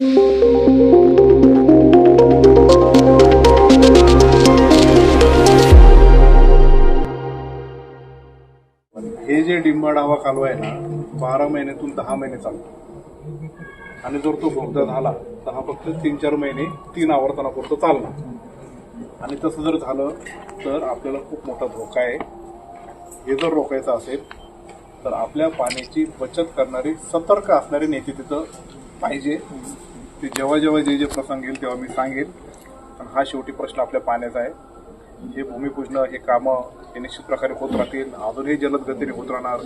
हे जे डिंबा डावा कालवा आहे ना बारा महिन्यातून दहा महिने चालतो. आणि जर तो बोगदा झाला तर हा फक्त तीन चार महिने तीन आवर्तनापुरतं चालणार. आणि तसं जर झालं तर आपल्याला खूप मोठा धोका आहे. हे जर रोखायचं असेल तर आपल्या पाण्याची बचत करणारी सतर्क असणारी नेते तिथं पाहिजे. ते जेव्हा जेव्हा जे जे प्रसंग येईल तेव्हा मी सांगेन पण हा शेवटी प्रश्न आपल्या पाण्याचा आहे. हे भूमिपूजन हे कामं हे निश्चित प्रकारे होत राहतील. अजूनही जलद गतीने होत राहणार.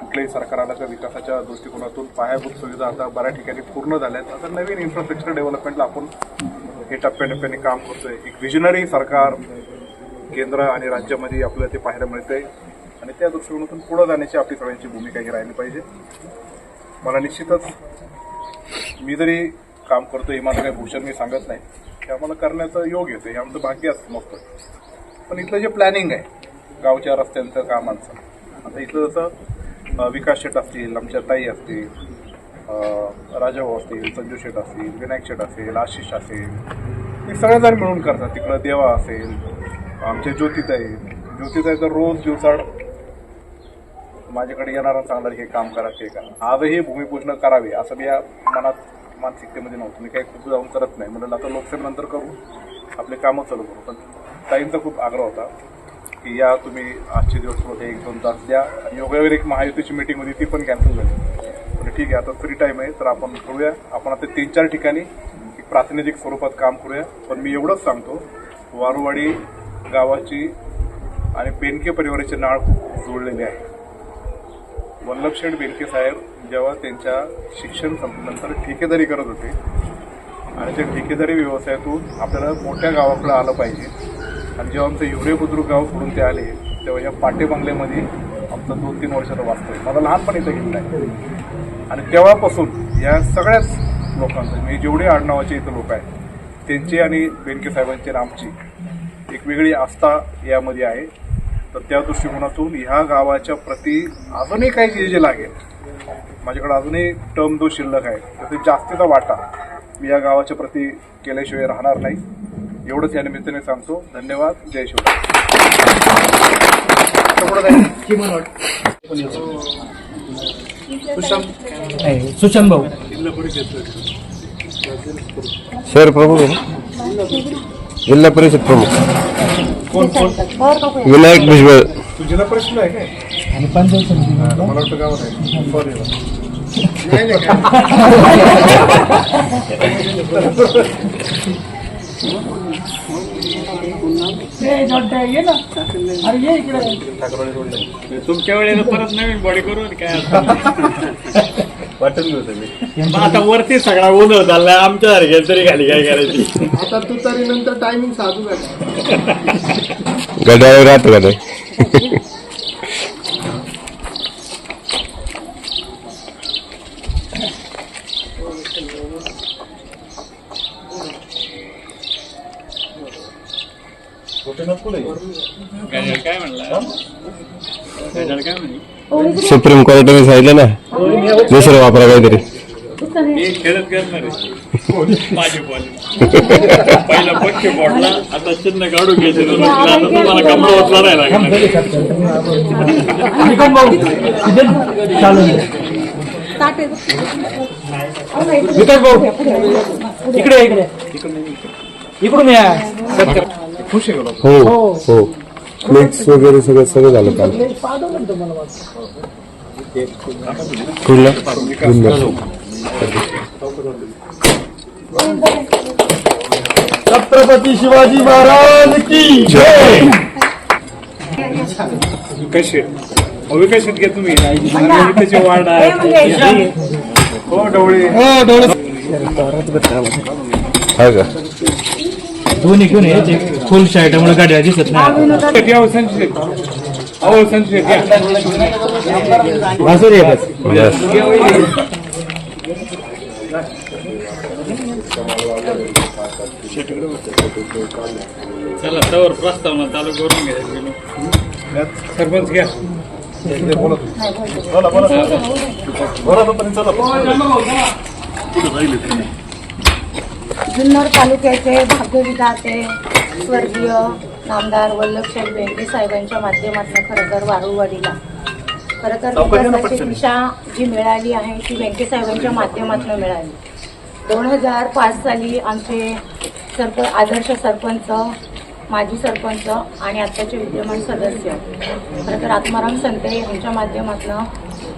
कुठल्याही सरकाराला का विकासाच्या दृष्टिकोनातून पायाभूत सुविधा आता बऱ्याच ठिकाणी पूर्ण झाल्या आहेत आता नवीन इन्फ्रास्ट्रक्चर डेव्हलपमेंटला आपण हे टप्प्याटप्प्याने काम करतोय. एक विजनरी सरकार केंद्र आणि राज्यामध्ये आपल्याला ते पाहायला मिळतंय. आणि त्या दृष्टिकोनातून पुढे जाण्याची आपली सगळ्यांची भूमिका ही राहिली पाहिजे. मला निश्चितच मी जरी काम करतो हे माझं काही भूषण मी सांगत नाही. हे आम्हाला करण्याचं योग येतं हे आमचं भाग्य असतं मस्त. पण इथलं जे प्लॅनिंग आहे गावच्या रस्त्यांचं कामांचं आता इथलं जसं विकास शेट असतील आमच्या ताई असतील राजाभाऊ असतील संजू शेठ असतील विनायक शेठ असेल आशिष असेल हे सगळेजण मिळून करतात. तिकडं देवा असेल आमच्या ज्योतिताई ज्योतिताई तर रोज दिवसाड माझ्याकडे येणारा चांगलं हे काम करा ते करा. आजही भूमिपूजन करावे असं मी या मनात मानसिकतेमध्ये नव्हतं. मी काही खूप जाऊन करत नाही. म्हणलं आता लोकसभेनंतर करू. आपले कामं चालू करू. पण ताईंचा खूप आग्रह होता की या तुम्ही आजचे दिवस होते एक दोन तास द्या. आणि योगावर एक महायुतीची मीटिंग होती ती पण कॅन्सल झाली. म्हणजे ठीक आहे आता फ्री टाईम आहे तर आपण करूया. आपण आता तीन चार ठिकाणी एक प्रातिनिधिक स्वरूपात काम करूया. पण मी एवढंच सांगतो वारुवाडी गावाची आणि पेनके परिवाराची नाळ खूप जुळलेली आहे. वल्लभशेठ बेलके साहेब जेव्हा त्यांच्या शिक्षण संपल्यानंतर ठेकेदारी करत होते आणि त्या ठेकेदारी व्यवसायातून आपल्याला मोठ्या गावाकडे आलं पाहिजे. आणि जेव्हा आमचं हिवरे बुद्रुक गाव सोडून ते आले तेव्हा या पाटे बंगल्यामध्ये आमचं दोन तीन वर्षाचा वास्तव मला लहानपण इथं घेतलं आहे. आणि तेव्हापासून या सगळ्याच लोकांचं म्हणजे जेवढे आडनावाचे इथं लोक आहेत त्यांची आणि बेनके साहेबांची आणि आमची एक वेगळी आस्था यामध्ये आहे. तर त्या दृष्टिकोनातून ह्या गावाच्या प्रती अजूनही काही जे जे लागेल माझ्याकडे अजूनही टर्म दो शिल्लक आहे तर ते जास्तीचा वाटा मी या गावाच्या प्रती केल्याशिवाय राहणार नाही एवढंच या निमित्ताने सांगतो धन्यवाद जय शिवराय. सुशांत भाऊ आहे ना? जिल्हा परिषद प्रमुख. विनायक भुजबळ. तू जिल्हा परिषद आहे काय? मला वाटतं गावात आहे. सॉरी तुमच्या वेळेला परत नवीन बॉडी करू आणि काय? वाटून घेऊ तुम्ही. आता वरती सगळा उन्हा झालाय आमच्या सारख्या तरी खाली काय करायची? आता तू तरी नंतर टायमिंग साधू नका गड्यावर राहतो का सुप्रीम कोर्टाने सांगितलं ना दुसरं वापरा काहीतरी. विकास भाऊ इकडे इकडे. इकडून या. हो हो. फ्लेक्स वगैरे सगळं सगळं झालं काल. कुठला. छत्रपती शिवाजी महाराज की जय! विकास हो विकास घ्या तुम्ही. त्याचे वार्ड आहे. हो डवळे हा का? दोन्ही कोण आहे फुल शर्ट मुळे गाड्या दिसत नाही. हो, वासुरी आहे बस. चला तवर प्रस्तावना चालू करून घ्या. सरपंच घ्या. बोला. बोला बोला चला. जुन्नर तालुक्याचे भाग्यविधाते स्वर्गीय नामदार वल्लभशेठ बेंडे साहेबांच्या माध्यमातून खरं तर वारुवाडीला खरं तर विकासाची दिशा जी मिळाली आहे ती बेंके साहेबांच्या माध्यमातून मिळाली. दोन हजार पाच साली आमचे सरप आदर्श सरपंच माजी सरपंच आणि आत्ताचे विद्यमान सदस्य खरं तर आत्माराम संते यांच्या माध्यमातून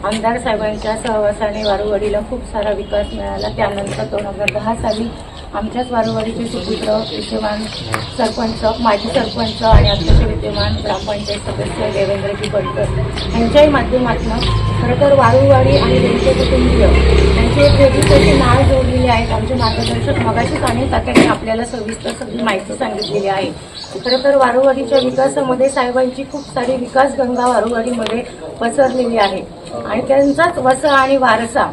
आमदार साहेबांच्या सहवासाने वारुवाडीला खूप सारा विकास मिळाला. त्यानंतर दोन हजार दहा साली आमच्याच वारुवाडीचे सुपुत्र विद्यमान सरपंच माजी सरपंच आणि आत्ताचे विद्यमान ग्रामपंचायत सदस्य देवेंद्रजी पडकर यांच्याही माध्यमातून खरं तर वारुवाडी आणि त्यांचे कुटुंबीय यांची एक वेगळीच अशी नाळ जोडलेली आहेत आमचे मार्गदर्शक मगाशीच आणि तात्यांनी आपल्याला सविस्तर सगळी माहिती सांगितलेली आहे. खरं तर वारुवाडीच्या विकासामध्ये साहेबांची खूप सारी विकास गंगा वारुवाडीमध्ये पसरलेली आहे. आणि त्यांचाच वसा आणि वारसा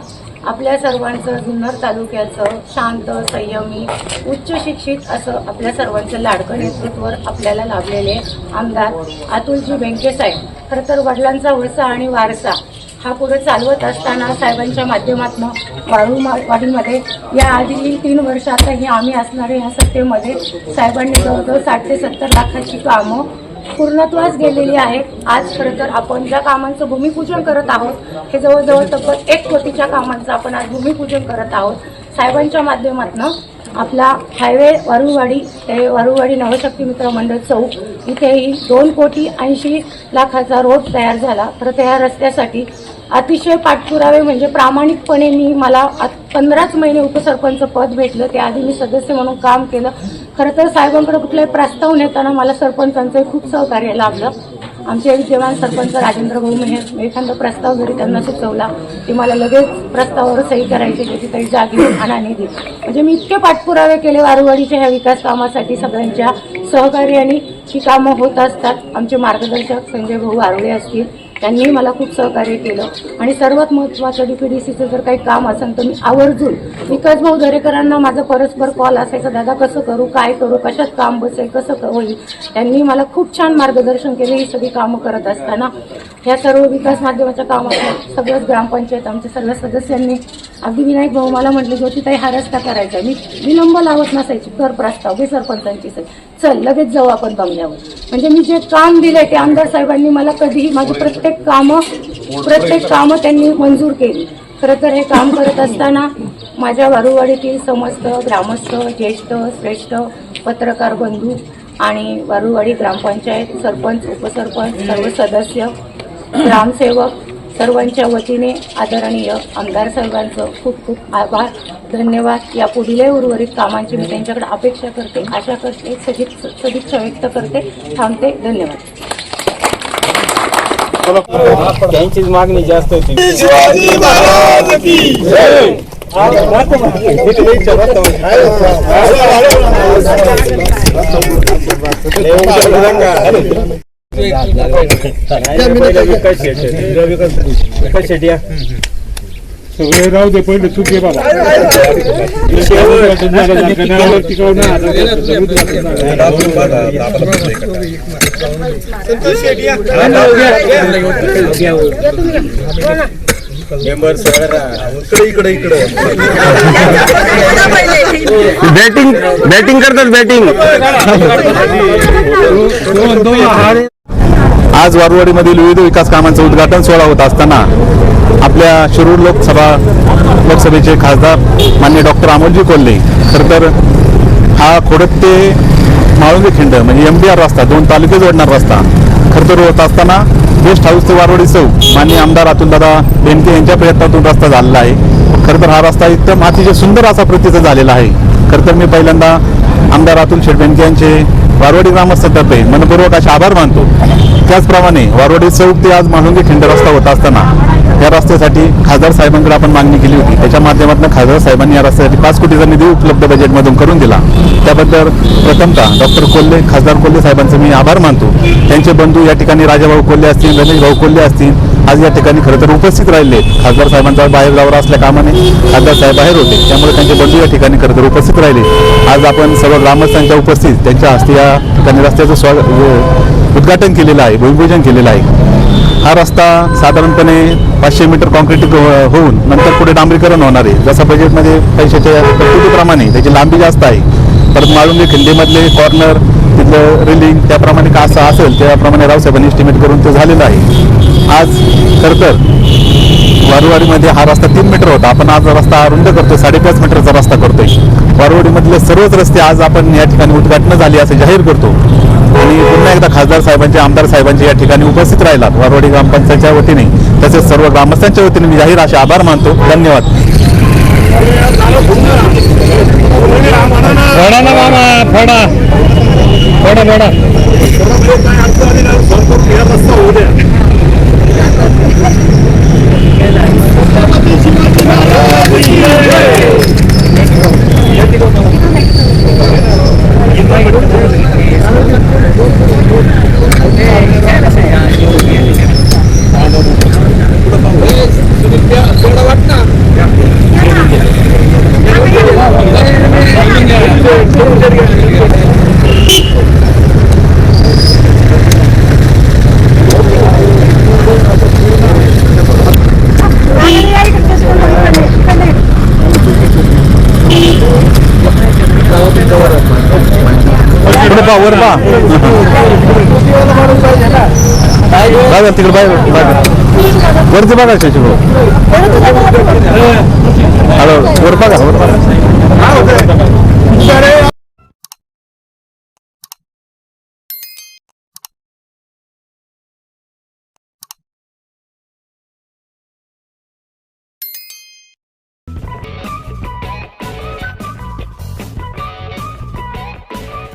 आपल्या सर्वांचं जुन्नर तालुक्याचं शांत संयमी उच्च शिक्षित असं आपल्या सर्वांचं लाडकं नेतृत्व आपल्याला लाभलेले आमदार अतुलजी व्यंकेसाहेब खरं तर वडिलांचा वसा आणि वारसा हा पुढे चालवत असताना साहेबांच्या माध्यमातून वाळू वाडीमध्ये या आधी तीन वर्षातही आम्ही असणाऱ्या या सत्तेमध्ये साहेबांनी जवळजवळ साठ ते सत्तर लाखाची कामं पूर्णत्वास गेलेली आहे. आज खरं तर आपण ज्या कामांचं भूमिपूजन करत आहोत हे जवळजवळ तब्बल एक कोटीच्या कामांचं आपण आज भूमिपूजन करत आहोत. साहेबांच्या माध्यमातून आपला हायवे वारुवाडी ते वारुवाडी नवशक्ती मित्र मंडळ चौक इथेही दोन कोटी ऐंशी लाखाचा रोड तयार झाला. तर त्या रस्त्यासाठी अतिशय पाठपुरावे म्हणजे प्रामाणिकपणे मी मला पंधराच महिने उपसरपंच पद भेटलं. त्याआधी मी सदस्य म्हणून काम केलं. खरं तर साहेबांकडे कुठलाही प्रस्ताव नेताना मला सरपंचांचं खूप सहकार्य लाभलं. आमचे विद्यमान सरपंच राजेंद्र भाऊ म्हणजे एखादा प्रस्ताव जरी त्यांना सुचवला ते मला लगेच प्रस्तावावर सही करायची त्याची काही जागी आणा दिली म्हणजे मी इतके पाठपुरावे केले वारुवाडीच्या ह्या विकास कामासाठी सगळ्यांच्या सहकार्याने. ही कामं होत असतात. आमचे मार्गदर्शक संजय भाऊ वारुळे असतील त्यांनी मला खूप सहकार्य केलं. आणि सर्वात महत्त्वाचं सीचं जर काही काम असेल तर मी आवर्जून विकास भाऊ दरेकरांना माझा परस्पर कॉल असायचा दादा कसं करू? काय करू? कशात काम बसेल? कसं क- होईल? त्यांनी मला खूप छान मार्गदर्शन केले ही सगळी कामं करत असताना. ह्या सर्व विकास माध्यमाच्या कामात सगळंच ग्रामपंचायत आमच्या सगळ्या सदस्यांनी अगदी विनायक भाऊ मला म्हटले ज्योतिताई हो, हा रस्ता करायचा मी विलंब लावत नसायची. कर प्रस्ताव हे सरपंचांची सर चल लगेच जाऊ आपण बंगल्यावर. म्हणजे मी जे काम दिलंय ते आमदार साहेबांनी मला कधीही माझी प्रत्येक कामं प्रत्येक कामं त्यांनी मंजूर केली. खरं तर हे काम करत असताना माझ्या वारुवाडीतील समस्त ग्रामस्थ ज्येष्ठ श्रेष्ठ पत्रकार बंधू आणि वारुवाडी ग्रामपंचायत सरपंच उपसरपंच सर्व सदस्य ग्रामसेवक सर्वांच्या वतीने आदरणीय आमदार साहेबांचं खूप खूप आभार. धन्यवाद. या पुढीलही उर्वरित कामांची मी त्यांच्याकडे अपेक्षा करते आशा करते सदिच्छा सदिच्छा व्यक्त करते. थांबते. धन्यवाद. त्यांचीच मागणी जास्त होती. विकास शेट्टी विकास शेट्टी या. सगळे राहू दे पहिले चुके बाबा मेंबर सर इकडे इकडे बॅटिंग बॅटिंग करतात बॅटिंग आज वारुवाडीमधील विविध विकास कामांचं उद्घाटन सोहळा होत असताना आपल्या शिरूर लोकसभा लोकसभेचे खासदार मान्य डॉक्टर अमोलजी कोल्हे. खरं तर हा खोडत ते माळुंगे खिंड म्हणजे एम डी आर रस्ता दोन तालुके जोडणार रस्ता खरं तर होत असताना गेस्ट हाऊस ते वारवाडी चौक मान्य आमदार अतुलदादा बेनके यांच्या प्रयत्नातून रस्ता झालेला आहे. खरं तर हा रस्ता एकदम अतिशय सुंदर असा प्रतीचा झालेला आहे. खरं तर मी पहिल्यांदा आमदार अतुल शेट बेनके यांचे वारवाडी ग्रामस्थातर्फे मनपूर्वक असे आभार मानतो. त्याचप्रमाणे वारवाडी चौक ते आज मालुंगे खिंड रस्ता होत असताना या रस्त्यासाठी खासदार साहेबांकडे आपण मागणी केली होती. त्याच्या माध्यमातून खासदार साहेबांनी या रस्त्यासाठी पाच कोटीचा निधी उपलब्ध बजेटमधून करून दिला. त्याबद्दल प्रथमतः डॉक्टर कोल्हे खासदार कोल्हे साहेबांचे मी आभार मानतो. त्यांचे बंधू या ठिकाणी राजाभाऊ कोल्हे असतील रमेश भाऊ कोल्हे असतील आज या ठिकाणी खरं तर उपस्थित राहिले. खासदार साहेबांचा बाहेर जावर असल्या कामाने खासदार साहेब बाहेर होते. त्यामुळे त्यांचे बंधू या ठिकाणी खरं तर उपस्थित राहिले. आज आपण सर्व ग्रामस्थांच्या उपस्थित त्यांच्या हस्ते या ठिकाणी रस्त्याचं स्वागत उद्घाटन केलेलं आहे भूमिपूजन केलेलं आहे. हा रस्ता साधारणपणे पाचशे मीटर कॉन्क्रीट होऊन नंतर पुढे डांबरीकरण होणार आहे. जसं बजेटमध्ये पैशाच्या तरतुदीप्रमाणे त्याची लांबी जास्त आहे. परत माळुंगे खिंडीमधले कॉर्नर तिथलं रेलिंग त्याप्रमाणे का असं असेल त्याप्रमाणे रावसाहेबांनी एस्टिमेट करून ते झालेलं आहे. आज खरं तर वारुवाडीमध्ये हा रस्ता तीन मीटर होता. आपण आज रस्ता रुंद करतोय साडेपाच मीटरचा रस्ता करतोय. वारुवाडीमधले सर्वच रस्ते आज आपण या ठिकाणी उद्घाटन झाली असं जाहीर करतो. पुन्हा एकदा खासदार साहेबांचे आमदार साहेबांचे या ठिकाणी उपस्थित राहिलात. वारवाडी ग्रामपंचायतच्या वतीने तसेच सर्व ग्रामस्थांच्या वतीने मी जाहीर असे आभार मानतो. धन्यवाद. फोडा. ना मामा फोडा फोडा फोडा पुढे पहा वर पहा बघा तिकडे बघा बघा. वरती बघा. त्याची हॅलो वर बघा वर बघा.